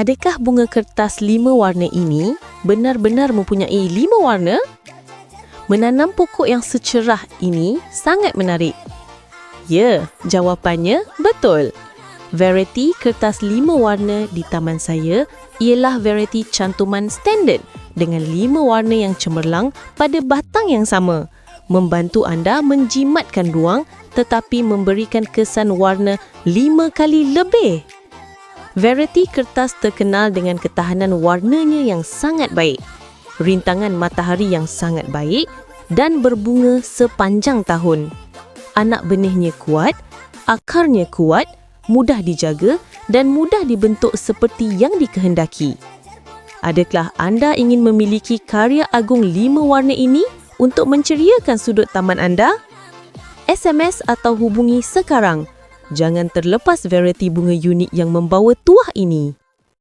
Adakah bunga kertas lima warna ini benar-benar mempunyai lima warna? Menanam pokok yang secerah ini sangat menarik. Ya, jawapannya betul. Variety kertas lima warna di taman saya ialah variety cantuman standard dengan lima warna yang cemerlang pada batang yang sama, membantu anda menjimatkan ruang tetapi memberikan kesan warna lima kali lebih. Variety kertas terkenal dengan ketahanan warnanya yang sangat baik, rintangan matahari yang sangat baik dan berbunga sepanjang tahun. Anak benihnya kuat, akarnya kuat, mudah dijaga dan mudah dibentuk seperti yang dikehendaki. Adakah anda ingin memiliki karya agung lima warna ini untuk menceriakan sudut taman anda? SMS atau hubungi sekarang. Jangan terlepas variety bunga unik yang membawa tuah ini.